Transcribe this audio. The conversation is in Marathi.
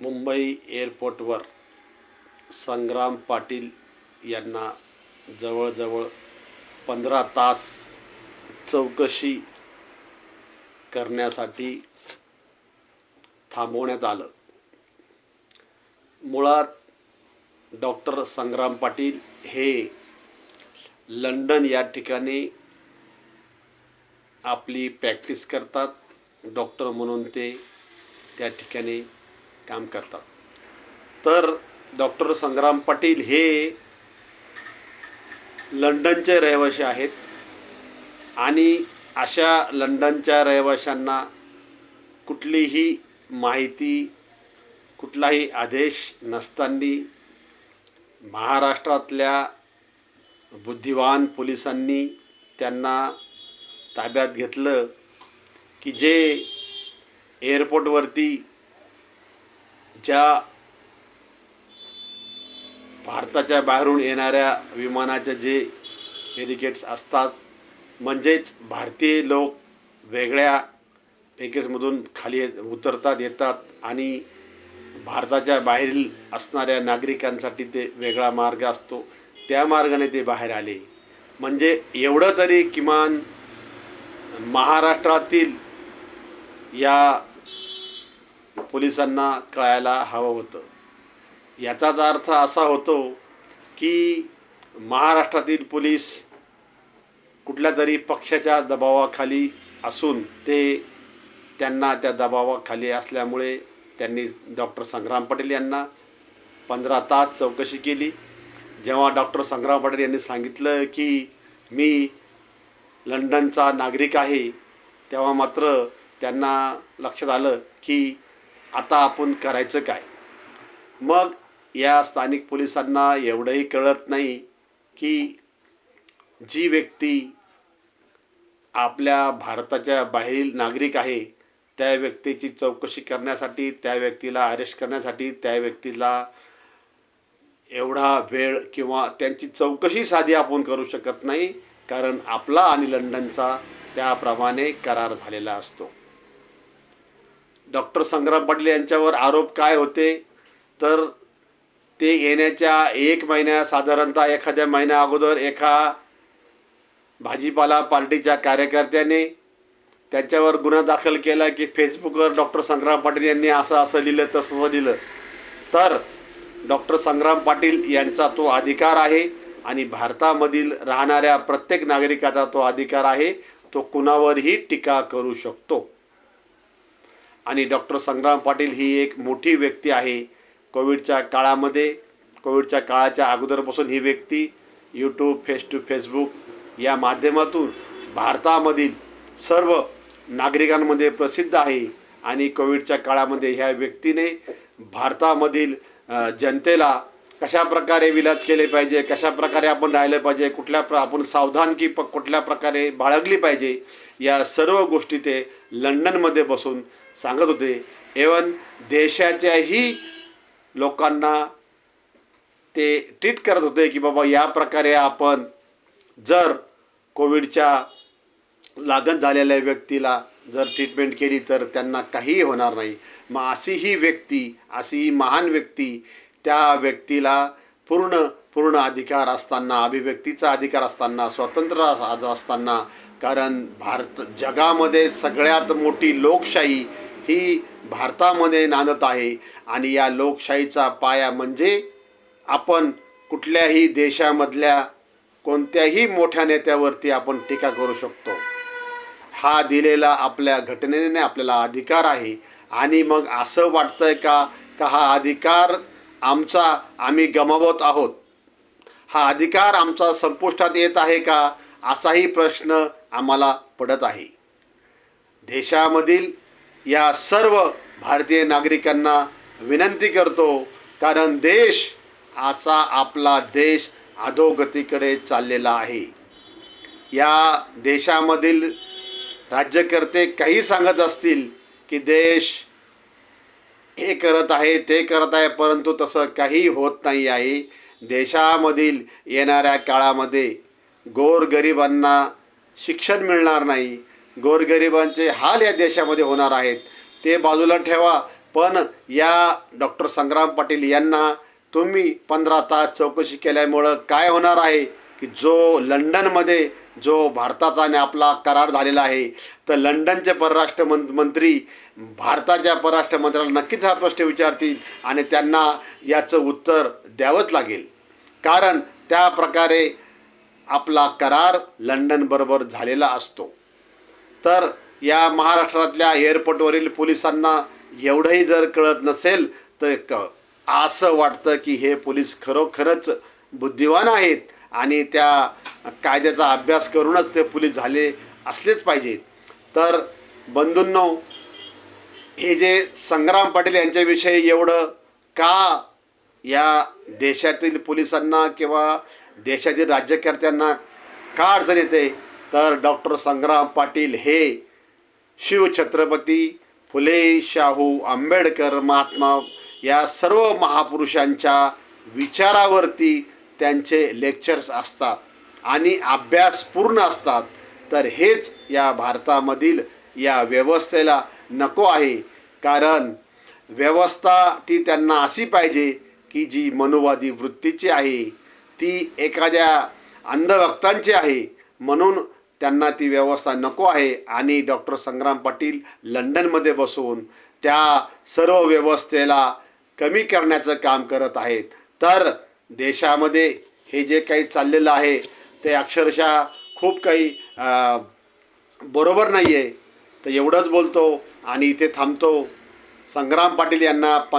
मुंबई एअरपोर्टवर संग्राम पाटील यांना जवळजवळ पंधरा तास चौकशी करण्यासाठी थांबवण्यात आलं. मुळात डॉक्टर संग्राम पाटील हे लंडन या ठिकाणी आपली प्रॅक्टिस करतात. डॉक्टर म्हणून ते त्या ठिकाणी काम करतात. तर डॉक्टर संग्राम पाटील हे लंडनचे रहिवासी आहेत आणि अशा लंडनच्या रहिवाशांना कुठलीही माहिती कुठलाही आदेश नसताना महाराष्ट्रातल्या बुद्धिवान पोलिसांनी त्यांना ताब्यात घेतलं की जे एअरपोर्टवरती ज्या भारताच्या बाहेरून येणाऱ्या विमानाचे जे बॅरिकेड्स असतात म्हणजेच भारतीय लोक वेगळ्या बॅरिकेड्समधून खाली उतरतात येतात आणि भारताच्या बाहेरील असणाऱ्या नागरिकांसाठी ते वेगळा मार्ग असतो. त्या मार्गाने ते बाहेर आले. म्हणजे एवढं तरी किमान महाराष्ट्रातील या पोलिसांना कळायला हवं होतं. याचाच अर्थ असा होतो की महाराष्ट्रातील पोलीस कुठल्या तरी पक्षाच्या दबावाखाली असून ते त्यांना त्या दबावाखाली असल्यामुळे त्यांनी डॉक्टर संग्राम पटेल यांना पंधरा तास चौकशी केली. जेव्हा डॉक्टर संग्राम पटेल यांनी सांगितलं की मी लंडनचा नागरिक आहे तेव्हा मात्र त्यांना लक्षात आलं की आता आपण करायचं काय? मग या स्थानिक पोलिसांना एवढंही कळत नाही की जी व्यक्ती आपल्या भारताच्या बाहेरील नागरिक आहे त्या व्यक्तीची चौकशी करण्यासाठी त्या व्यक्तीला अरेस्ट करण्यासाठी त्या व्यक्तीला एवढा वेळ किंवा त्यांची चौकशी साधी आपण करू शकत नाही कारण आपला आणि लंडनचा त्याप्रमाणे करार झालेला असतो. डॉक्टर संग्राम पाटील यांच्यावर आरोप काय होते? तर ते येण्याच्या एक महिन्या साधारणतः एखाद्या महिन्या अगोदर एका भाजीपाला पार्टीच्या कार्यकर्त्याने त्याच्यावर गुन्हा दाखल केला की फेसबुकवर डॉक्टर संग्राम पाटील यांनी असं असं लिहिलं तसं लिहिलं. तर डॉक्टर संग्राम पाटील यांचा तो अधिकार आहे आणि भारतामधील राहणाऱ्या प्रत्येक नागरिकाचा तो अधिकार आहे. तो कुणावरही टीका करू शकतो. आणि डॉक्टर संग्राम पाटील ही एक मोठी व्यक्ती आहे. कोविडच्या काळामध्ये कोविडच्या काळाच्या अगोदरपासून ही व्यक्ती यूट्यूब फेस टू फेसबुक या माध्यमातून भारतामधील सर्व नागरिकांमध्ये प्रसिद्ध आहे. आणि कोविडच्या काळामध्ये ह्या व्यक्तीने भारतामधील जनतेला कशा प्रकारे विलाज केले पाहिजे कशा प्रकारे आपण राहिलं पाहिजे कुठल्या प्र आपण सावधानकी प कुठल्या प्रकारे बाळगली पाहिजे या सर्व गोष्टी ते लंडनमध्ये बसून सांगत होते. एवन देशाच्याही लोकांना ते ट्रीट करत होते की बाबा या प्रकारे आपण जर कोविडच्या लागण झालेल्या व्यक्तीला जर ट्रीटमेंट केली तर त्यांना काहीही होणार नाही. मग अशी ही व्यक्ती अशी ही महान व्यक्ती त्या व्यक्तीला पूर्ण पूर्ण अधिकार असताना अभिव्यक्तीचा अधिकार असताना स्वतंत्र असताना कारण भारत जगामध्ये सगळ्यात मोठी लोकशाही ही भारतामध्ये नांदत आहे. आणि या लोकशाहीचा पाया म्हणजे आपण कुठल्याही देशामधल्या कोणत्याही मोठ्या नेत्यावरती आपण टीका करू शकतो. हा दिलेला आपल्या घटनेने आपल्याला अधिकार आहे. आणि मग असं वाटतंय का? का हा अधिकार आमचा आम्ही गमावत आहोत? हा अधिकार आमचा संपुष्टात येत आहे का? असाही प्रश्न आम्हाला पडत आहे. देशामधील या सर्व भारतीय नागरिकांना विनंती करतो कारण देश आजचा आपला देश अधोगतीकडे चाललेला आहे. या देशामधील राज्यकर्ते काही सांगत असतील की देश हे करत आहे ते करत आहे परंतु तसं काही होत नाही आहे. देशामधील येणाऱ्या काळामध्ये गोरगरिबांना शिक्षण मिळणार नाही. गोरगरिबांचे हाल या देशामध्ये होणार आहेत. ते बाजूला ठेवा. पण या डॉक्टर संग्राम पाटील यांना तुम्ही पंधरा तास चौकशी केल्यामुळं काय होणार आहे? की जो लंडनमध्ये जो भारताचा आणि आपला करार झालेला आहे तर लंडनचे परराष्ट्र मं मंत्री भारताच्या परराष्ट्र मंत्र्याला नक्कीच हा प्रश्न विचारतील आणि त्यांना याचं उत्तर द्यावंच लागेल. कारण त्या प्रकारे आपला करार लंडनबरोबर झालेला असतो. तर या महाराष्ट्रातल्या एअरपोर्टवरील पोलिसांना एवढंही जर कळत नसेल तर क असं वाटतं की हे पोलीस खरोखरच बुद्धिवान आहेत आणि त्या कायद्याचा अभ्यास करूनच ते पोलीस झाले असलेच पाहिजेत. तर बंधूंनो हे जे संग्राम पाटील यांच्याविषयी एवढं का या देशातील पोलिसांना किंवा देशातील राज्यकर्त्यांना का अडचण येते? तर डॉक्टर संग्राम पाटील हे शिवछत्रपती फुले शाहू आंबेडकर महात्मा या सर्व महापुरुषांच्या विचारावरती त्यांचे लेक्चर्स असतात आणि अभ्यास पूर्ण असतात. तर हेच या भारतामधील या व्यवस्थेला नको आहे. कारण व्यवस्था ती त्यांना अशी पाहिजे की जी मनुवादी वृत्तीची आहे. ती एखाद्या अंधभक्तांची आहे. म्हणून त्यांना ती व्यवस्था नको आहे. आणि डॉक्टर संग्राम पाटील लंडनमध्ये बसून त्या सर्व व्यवस्थेला कमी करण्याचं काम करत आहेत. तर देशामध्ये हे जे काही चाललेलं आहे ते अक्षरशः खूप काही बरोबर नाही आहे तर एवढंच बोलतो आणि इथे थांबतो. संग्राम पाटील यांना पं